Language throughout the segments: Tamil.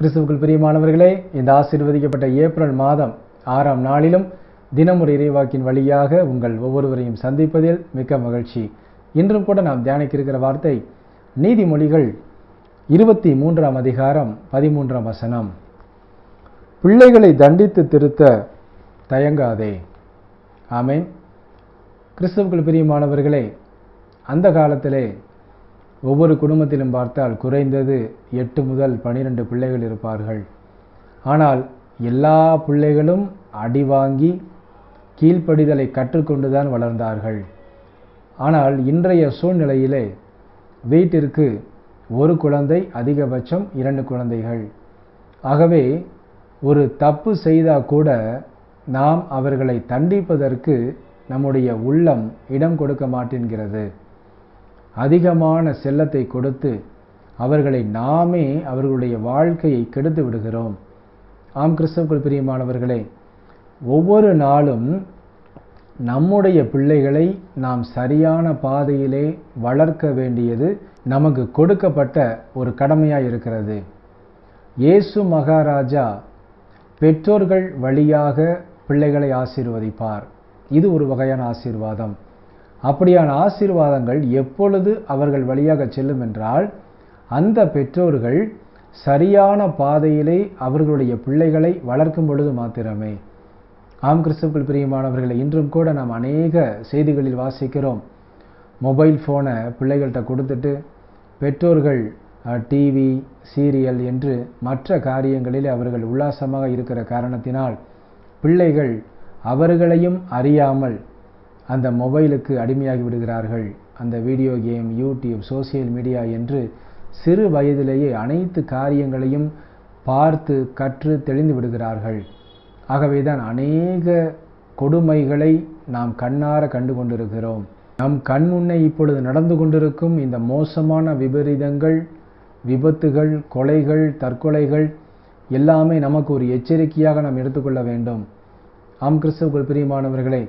கிறிஸ்துவுக்குள் பிரியமானவர்களே இந்த ஆசீர்வதிக்கப்பட்ட ஏப்ரல் மாதம் ஆறாம் நாளிலும் தினமுறை இறைவாக்கின் வழியாக உங்கள் ஒவ்வொருவரையும் சந்திப்பதில் மிக்க மகிழ்ச்சி. இன்றும் கூட நாம் தியானிக்க இருக்கிற வார்த்தை நீதிமொழிகள் இருபத்தி மூன்றாம் அதிகாரம் பதிமூன்றாம் வசனம். பிள்ளைகளை தண்டித்து திருத்த தயங்காதே. ஆமேன். கிறிஸ்துவுக்குள் பிரியமானவர்களே அந்த காலத்திலே ஒவ்வொரு குடும்பத்திலும் பார்த்தால் குறைந்தது எட்டு முதல் பனிரெண்டு பிள்ளைகள் இருப்பார்கள். ஆனால் எல்லா பிள்ளைகளும் அடி வாங்கி கீழ்ப்படிதலை கற்றுக்கொண்டுதான் வளர்ந்தார்கள். ஆனால் இன்றைய சூழ்நிலையிலே வீட்டிற்கு ஒரு குழந்தை அதிகபட்சம் இரண்டு குழந்தைகள். ஆகவே ஒரு தப்பு செய்தால் கூட நாம் அவர்களை தண்டிப்பதற்கு நம்முடைய உள்ளம் இடம் கொடுக்க மாட்டேங்கிறது அதிகமான செல்லத்தை கொடுத்து அவர்களை நாமே அவர்களுடைய வாழ்க்கையை கெடுத்து விடுகிறோம். ஆம் கிறிஸ்தவர்கள் பிரியமானவர்களே ஒவ்வொரு நாளும் நம்முடைய பிள்ளைகளை நாம் சரியான பாதையிலே வளர்க்க வேண்டியது நமக்கு கொடுக்கப்பட்ட ஒரு கடமையாக இருக்கிறது. இயேசு மகாராஜா பெற்றோர்கள் வழியாக பிள்ளைகளை ஆசீர்வதிப்பார். இது ஒரு வகையான ஆசீர்வாதம். அப்படியான ஆசீர்வாதங்கள் எப்பொழுது அவர்கள் வழியாக செல்லும் என்றால் அந்த பெற்றோர்கள் சரியான பாதையிலே அவர்களுடைய பிள்ளைகளை வளர்க்கும் பொழுது மாத்திரமே. ஆம் கிறிஸ்துக்கள் பிரியமானவர்களை இன்றும் கூட நாம் அநேக செய்திகளில் வாசிக்கிறோம். மொபைல் ஃபோனை பிள்ளைகள்கிட்ட கொடுத்துட்டு பெற்றோர்கள் டிவி சீரியல் என்று மற்ற காரியங்களில் அவர்கள் உல்லாசமாக இருக்கிற காரணத்தினால் பிள்ளைகள் அவர்களையும் அறியாமல் அந்த மொபைலுக்கு அடிமையாகி விடுகிறார்கள். அந்த video game YouTube social media என்று சிறு வயதிலேயே அனைத்து காரியங்களையும் பார்த்து கற்று தெளிந்து விடுகிறார்கள். ஆகவேதான் அநேக கொடுமைகளை நாம் கண்ணார கண்டு கொண்டிருக்கிறோம். நம் கண் முன்னே இப்பொழுது நடந்து கொண்டிருக்கும் இந்த மோசமான விபரீதங்கள் விபத்துகள் கொலைகள் தற்கொலைகள் எல்லாமே நமக்கு ஒரு எச்சரிக்கையாக நாம் எடுத்துக்கொள்ள வேண்டும். ஆம் கிறிஸ்துவுக்குள் பிரியமானவர்களே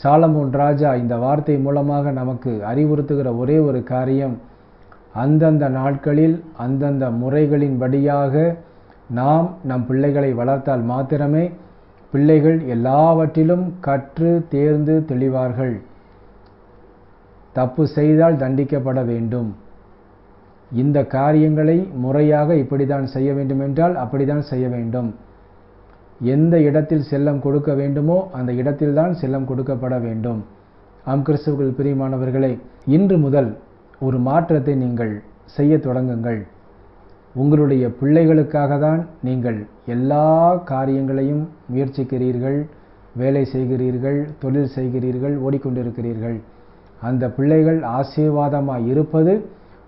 சாலமோன் ராஜா இந்த வார்த்தை மூலமாக நமக்கு அறிவுறுத்துகிற ஒரே ஒரு காரியம் அந்தந்த நாட்களில் அந்தந்த முறைகளின்படியாக நாம் நம் பிள்ளைகளை வளர்த்தால் மாத்திரமே பிள்ளைகள் எல்லாவற்றிலும் கற்று தேர்ந்து தெளிவார்கள். தப்பு செய்தால் தண்டிக்கப்பட வேண்டும். இந்த காரியங்களை முறையாக இப்படிதான் செய்ய வேண்டும் என்றால் அப்படிதான் செய்ய வேண்டும். எந்த இடத்தில் செல்லம் கொடுக்க வேண்டுமோ அந்த இடத்தில்தான் செல்லம் கொடுக்கப்பட வேண்டும். ஆம் கிறிஸ்துவுக்குள் பிரியமானவர்களே இன்று முதல் ஒரு மாற்றத்தை நீங்கள் செய்ய தொடங்குங்கள். உங்களுடைய பிள்ளைகளுக்காக தான் நீங்கள் எல்லா காரியங்களையும் முயற்சிக்கிறீர்கள் வேலை செய்கிறீர்கள் தொழில் செய்கிறீர்கள் ஓடிக்கொண்டிருக்கிறீர்கள். அந்த பிள்ளைகள் ஆசீர்வாதமாக இருப்பது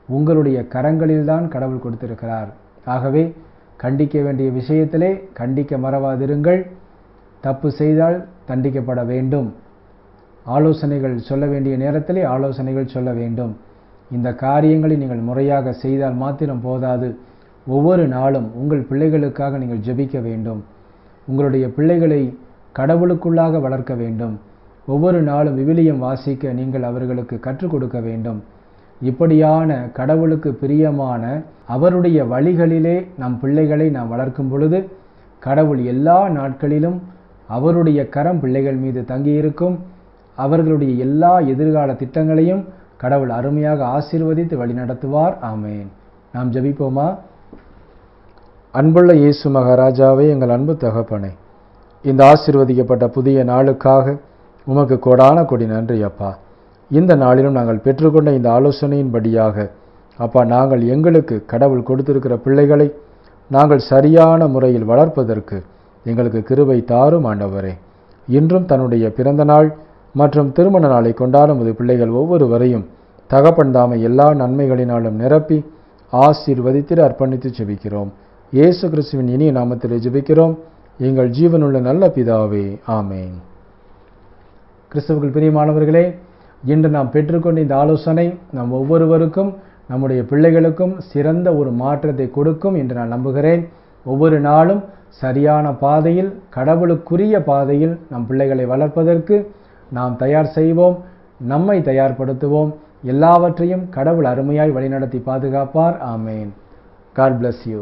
உங்களுடைய கரங்களில்தான் கடவுள் கொடுத்திருக்கிறார். ஆகவே கண்டிக்க வேண்டிய விஷயத்திலே கண்டிக்க மறவாதிருங்கள். தப்பு செய்தால் தண்டிக்கப்பட வேண்டும். ஆலோசனைகள் சொல்ல வேண்டிய நேரத்திலே ஆலோசனைகள் சொல்ல வேண்டும். இந்த காரியங்களை நீங்கள் முறையாக செய்தால் மாத்திரம் போதாது. ஒவ்வொரு நாளும் உங்கள் பிள்ளைகளுக்காக நீங்கள் ஜெபிக்க வேண்டும். உங்களுடைய பிள்ளைகளை கடவுளுக்குள்ளாக வளர்க்க வேண்டும். ஒவ்வொரு நாளும் விவிலியம் வாசிக்க நீங்கள் அவர்களுக்கு கற்றுக் கொடுக்க வேண்டும். இப்படியான கடவுளுக்கு பிரியமான அவருடைய வழிகளிலே நம் பிள்ளைகளை நாம் வளர்க்கும் பொழுது கடவுள் எல்லா நாட்களிலும் அவருடைய கரம் பிள்ளைகள் மீது தங்கியிருக்கும். அவர்களுடைய எல்லா எதிர்கால திட்டங்களையும் கடவுள் அருமையாக ஆசீர்வதித்து வழிநடத்துவார். ஆமேன். நாம் ஜபிப்போமா? அன்புள்ள இயேசு மகாராஜாவே எங்கள் அன்பு தகப்பனை இந்த ஆசிர்வதிக்கப்பட்ட புதிய நாளுக்காக உமக்கு கோடான கொடி நன்றி அப்பா. இந்த நாளிலும் நாங்கள் பெற்றுக்கொண்ட இந்த ஆலோசனையின்படியாக அப்பா நாங்கள் எங்களுக்கு கடவுள் கொடுத்திருக்கிற பிள்ளைகளை நாங்கள் சரியான முறையில் வளர்ப்பதற்கு எங்களுக்கு கிருபை தாரும் ஆண்டவரே. இன்றும் தன்னுடைய பிறந்த நாள் மற்றும் திருமண நாளை கொண்டாடும் இது பிள்ளைகள் ஒவ்வொருவரையும் தகப்பன்தாமை எல்லா நன்மைகளினாலும் நிரப்பி ஆசீர்வதித்திட அர்ப்பணித்து ஜெபிக்கிறோம். இயேசு கிறிஸ்துவின் இனிய நாமத்தில் ஜெபிக்கிறோம். எங்கள் ஜீவனுள்ள நல்ல பிதாவே ஆமேன். கிறிஸ்தவர்கள் பிரியமானவர்களே இன்று நாம் பெற்றுக்கொண்ட இந்த ஆலோசனை நம் ஒவ்வொருவருக்கும் நம்முடைய பிள்ளைகளுக்கும் சிறந்த ஒரு மாற்றத்தை கொடுக்கும் என்று நான் நம்புகிறேன். ஒவ்வொரு நாளும் சரியான பாதையில் கடவுளுக்குரிய பாதையில் நம் பிள்ளைகளை வளர்ப்பதற்கு நாம் தயார் செய்வோம் நம்மை தயார்படுத்துவோம். எல்லாவற்றையும் கடவுள் அருமையாய் வழிநடத்தி பாதுகாப்பார். ஆமேன். God bless you